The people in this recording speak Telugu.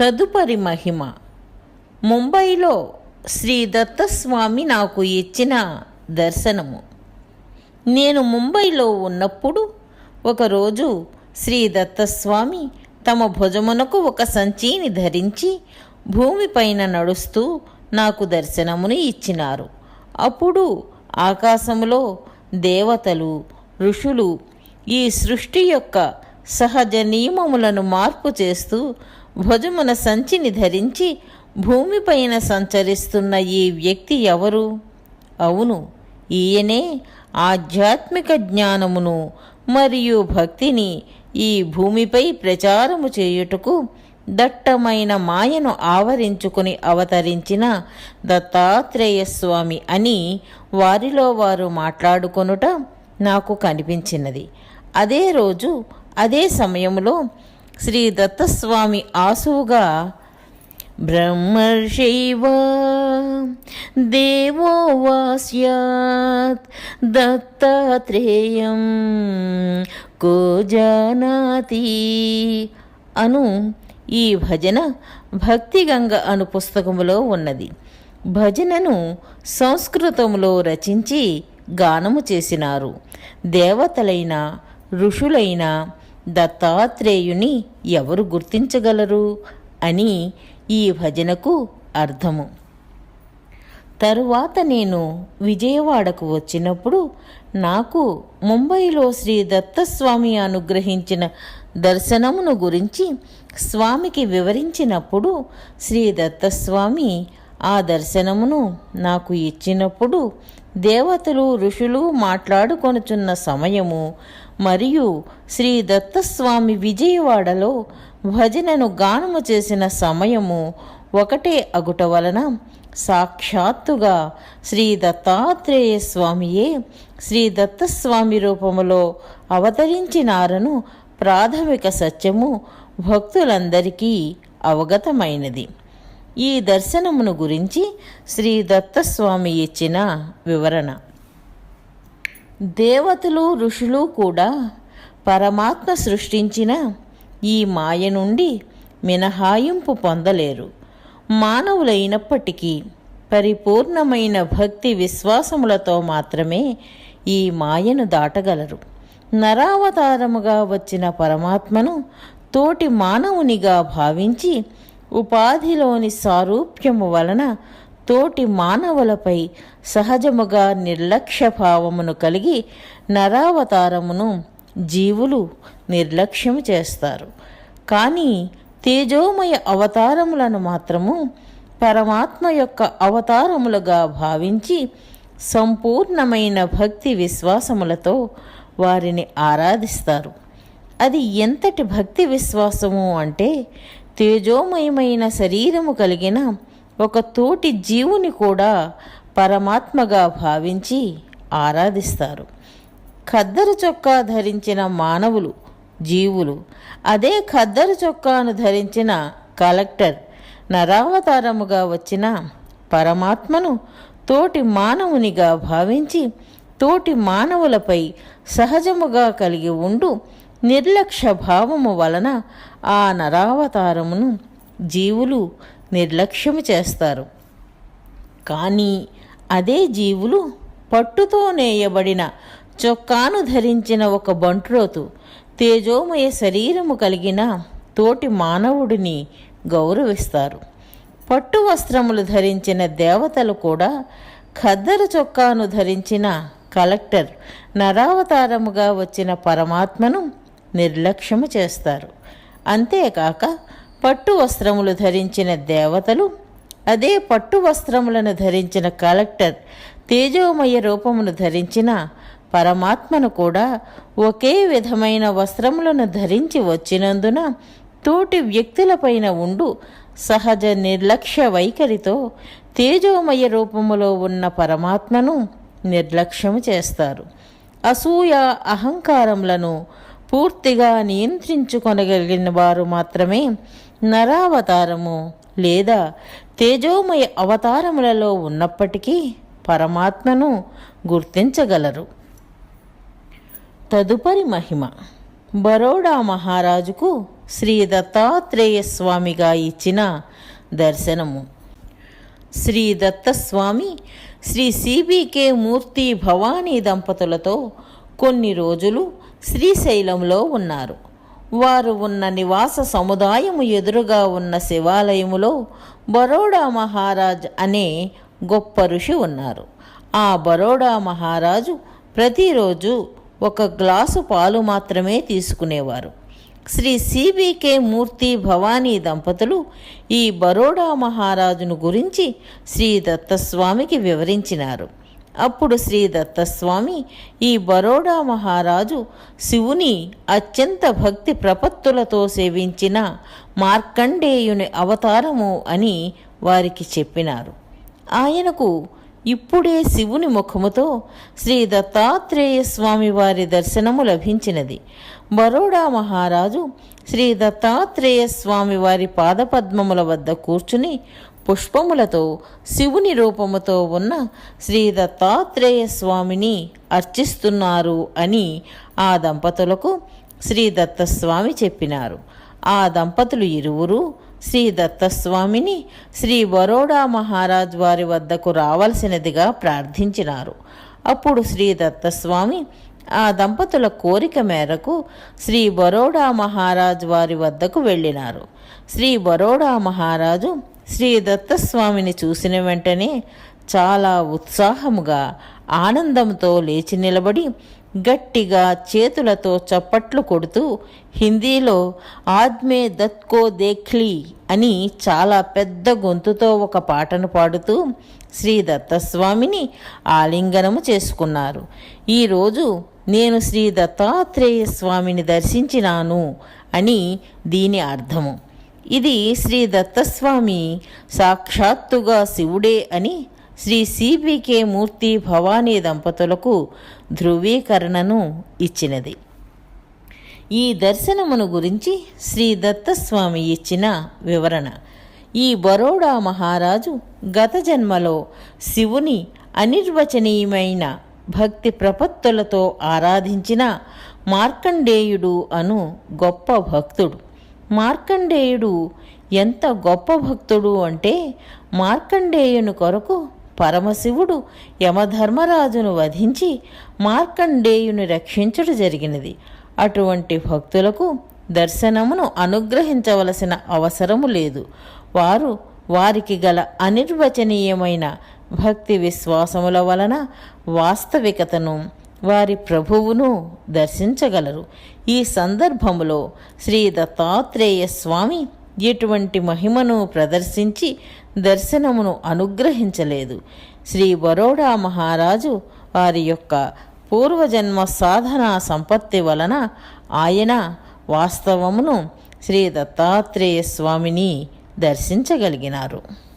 తదుపరి మహిమ. ముంబైలో శ్రీ దత్తస్వామి నాకు ఇచ్చిన దర్శనము. నేను ముంబైలో ఉన్నప్పుడు ఒకరోజు శ్రీ దత్తస్వామి తమ భుజమునకు ఒక సంచిని ధరించి భూమిపైన నడుస్తూ నాకు దర్శనమును ఇచ్చినారు. అప్పుడు ఆకాశములో దేవతలు ఋషులు ఈ సృష్టి యొక్క సహజ నియమములను మార్పు చేస్తూ భుజమున సంచిని ధరించి భూమిపైన సంచరిస్తున్న ఈ వ్యక్తి ఎవరు? అవును ఈయనే ఆధ్యాత్మిక జ్ఞానమును మరియు భక్తిని ఈ భూమిపై ప్రచారము చేయుటకు దట్టమైన మాయను ఆవరించుకుని అవతరించిన దత్తాత్రేయస్వామి అని వారిలో వారు మాట్లాడుకొనుట నాకు కనిపించినది. అదే రోజు అదే సమయంలో శ్రీ దత్తస్వామి ఆసువుగా బ్రహ్మర్షైవ దేవో వాస్యాత్ దత్తాత్రేయం కో జానాతి అను ఈ భజన భక్తిగంగ అను పుస్తకములో ఉన్నది. భజనను సంస్కృతంలో రచించి గానము చేసినారు. దేవతలైన ఋషులైన దత్తాత్రేయుని ఎవరు గుర్తించగలరు? అని ఈ భజనకు అర్థము. తరువాత నేను విజయవాడకు వచ్చినప్పుడు నాకు ముంబైలో శ్రీ దత్తస్వామి అనుగ్రహించిన దర్శనమును గురించి స్వామికి వివరించినప్పుడు శ్రీ దత్తస్వామి ఆ దర్శనమును నాకు ఇచ్చినప్పుడు దేవతలు ఋషులు మాట్లాడుకొనుచున్న సమయము మరియు శ్రీ దత్తస్వామి విజయవాడలో భజనను గానము చేసిన సమయము ఒకటే అగుట వలన సాక్షాత్తుగా శ్రీ దత్తాత్రేయ స్వామియే శ్రీ దత్తస్వామి రూపములో అవతరించినారను ప్రాథమిక సత్యము భక్తులందరికీ అవగతమైనది. ఈ దర్శనమును గురించి శ్రీ దత్తస్వామి ఇచ్చిన వివరణ. దేవతలు ఋషులు కూడా పరమాత్మ సృష్టించిన ఈ మాయ నుండి మినహాయింపు పొందలేరు. మానవులైనప్పటికీ పరిపూర్ణమైన భక్తి విశ్వాసములతో మాత్రమే ఈ మాయను దాటగలరు. నరావతారముగా వచ్చిన పరమాత్మను తోటి మానవునిగా భావించి ఉపాధిలోని సారూప్యము వలన తోటి మానవులపై సహజముగా నిర్లక్ష్య భావమును కలిగి నరావతారమును జీవులు నిర్లక్ష్యము చేస్తారు. కానీ తేజోమయ అవతారములను మాత్రము పరమాత్మ యొక్క అవతారములుగా భావించి సంపూర్ణమైన భక్తి విశ్వాసములతో వారిని ఆరాధిస్తారు. అది ఎంతటి భక్తి విశ్వాసము అంటే తేజోమయమైన శరీరము కలిగిన ఒక తోటి జీవుని కూడా పరమాత్మగా భావించి ఆరాధిస్తారు. ఖద్దరు చొక్కా ధరించిన మానవులు జీవులు అదే ఖద్దరు చొక్కాను ధరించిన కలెక్టర్ నరావతారముగా వచ్చిన పరమాత్మను తోటి మానవునిగా భావించి తోటి మానవులపై సహజముగా కలిగి ఉండు నిర్లక్ష్య భావము వలన ఆ నరావతారమును జీవులు నిర్లక్ష్యము చేస్తారు. కానీ అదే జీవులు పట్టుతో నేయబడిన చొక్కాను ధరించిన ఒక బంట్రోతు తేజోమయ శరీరము కలిగిన తోటి మానవుడిని గౌరవిస్తారు. పట్టు వస్త్రములు ధరించిన దేవతలు కూడా ఖద్దరు చొక్కాను ధరించిన కలెక్టర్ నరావతారముగా వచ్చిన పరమాత్మను నిర్లక్ష్యము చేస్తారు. అంతేకాక పట్టు వస్త్రములు ధరించిన దేవతలు అదే పట్టు వస్త్రములను ధరించిన కలెక్టర్ తేజోమయ రూపమును ధరించిన పరమాత్మను కూడా ఒకే విధమైన వస్త్రములను ధరించి వచ్చినందున తోటి వ్యక్తులపైన ఉండు సహజ నిర్లక్ష్య వైఖరితో తేజోమయ రూపములో ఉన్న పరమాత్మను నిర్లక్ష్యము చేస్తారు. అసూయ అహంకారములను పూర్తిగా నియంత్రించుకొనగలిగిన వారు మాత్రమే నరావతారము లేదా తేజోమయ అవతారములలో ఉన్నప్పటికీ పరమాత్మను గుర్తించగలరు. తదుపరి మహిమ. బరోడా మహారాజుకు శ్రీ దత్తాత్రేయ స్వామిగా ఇచ్చిన దర్శనము. శ్రీ దత్తస్వామి శ్రీ సిబికే మూర్తి భవానీ దంపతులతో కొన్ని రోజులు శ్రీశైలంలో ఉన్నారు. వారు ఉన్న నివాస సముదాయము ఎదురుగా ఉన్న శివాలయములో బరోడా మహారాజ్ అనే గొప్ప ఋషి ఉన్నారు. ఆ బరోడా మహారాజు ప్రతిరోజు ఒక గ్లాసు పాలు మాత్రమే తీసుకునేవారు. శ్రీ సిబికే మూర్తి భవానీ దంపతులు ఈ బరోడా మహారాజును గురించి శ్రీ దత్తస్వామికి వివరించినారు. అప్పుడు శ్రీ దత్తస్వామి ఈ బరోడా మహారాజు శివుని అత్యంత భక్తి ప్రపత్తులతో సేవించిన మార్కండేయుని అవతారము అని వారికి చెప్పినారు. ఆయనకు ఇప్పుడే శివుని ముఖముతో శ్రీ దత్తాత్రేయ స్వామి వారి దర్శనము లభించినది. బరోడా మహారాజు శ్రీ దత్తాత్రేయ స్వామి వారి పాదపద్మముల వద్ద కూర్చుని పుష్పములతో శివుని రూపముతో ఉన్న శ్రీ దత్తాత్రేయ స్వామిని అర్చిస్తున్నారు అని ఆ దంపతులకు శ్రీ దత్తస్వామి చెప్పినారు. ఆ దంపతులు ఇరువురు శ్రీ దత్తస్వామిని శ్రీ బరోడా మహారాజ్ వారి వద్దకు రావాల్సినదిగా ప్రార్థించినారు. అప్పుడు శ్రీ దత్తస్వామి ఆ దంపతుల కోరిక మేరకు శ్రీ బరోడా మహారాజ్ వారి వద్దకు వెళ్ళినారు. శ్రీ బరోడా మహారాజు శ్రీ దత్తస్వామిని చూసిన వెంటనే చాలా ఉత్సాహముగా ఆనందంతో లేచి నిలబడి గట్టిగా చేతులతో చప్పట్లు కొడుతూ హిందీలో ఆద్మే దత్కో దేఖ్లీ అని చాలా పెద్ద గొంతుతో ఒక పాటను పాడుతూ శ్రీ దత్తస్వామిని ఆలింగనము చేసుకున్నారు. ఈరోజు నేను శ్రీ దత్తాత్రేయ స్వామిని దర్శించినాను అని దీని అర్థము. ఇది శ్రీ దత్తస్వామి సాక్షాత్తుగా శివుడే అని శ్రీ సిబికే మూర్తి భవానీ దంపతులకు ధృవీకరణను ఇచ్చినది. ఈ దర్శనమును గురించి శ్రీ దత్తస్వామి ఇచ్చిన వివరణ. ఈ బరోడా మహారాజు గత జన్మలో శివుని అనిర్వచనీయమైన భక్తి ప్రపత్తులతో ఆరాధించిన మార్కండేయుడు అను గొప్ప భక్తుడు. మార్కండేయుడు ఎంత గొప్ప భక్తుడు అంటే మార్కండేయుని కొరకు పరమశివుడు యమధర్మరాజును వధించి మార్కండేయుని రక్షించడం జరిగినది. అటువంటి భక్తులకు దర్శనమును అనుగ్రహించవలసిన అవసరము లేదు. వారు వారికి గల అనిర్వచనీయమైన భక్తి విశ్వాసముల వలన వాస్తవికతను వారి ప్రభువును దర్శించగలరు. ఈ సందర్భములో శ్రీ దత్తాత్రేయ స్వామి ఎటువంటి మహిమను ప్రదర్శించి దర్శనమును అనుగ్రహించలేదు. శ్రీ బరోడా మహారాజు వారి యొక్క పూర్వజన్మ సాధనా సంపత్తి వలన ఆయన వాస్తవమును శ్రీ దత్తాత్రేయ స్వామిని దర్శించగలిగినారు.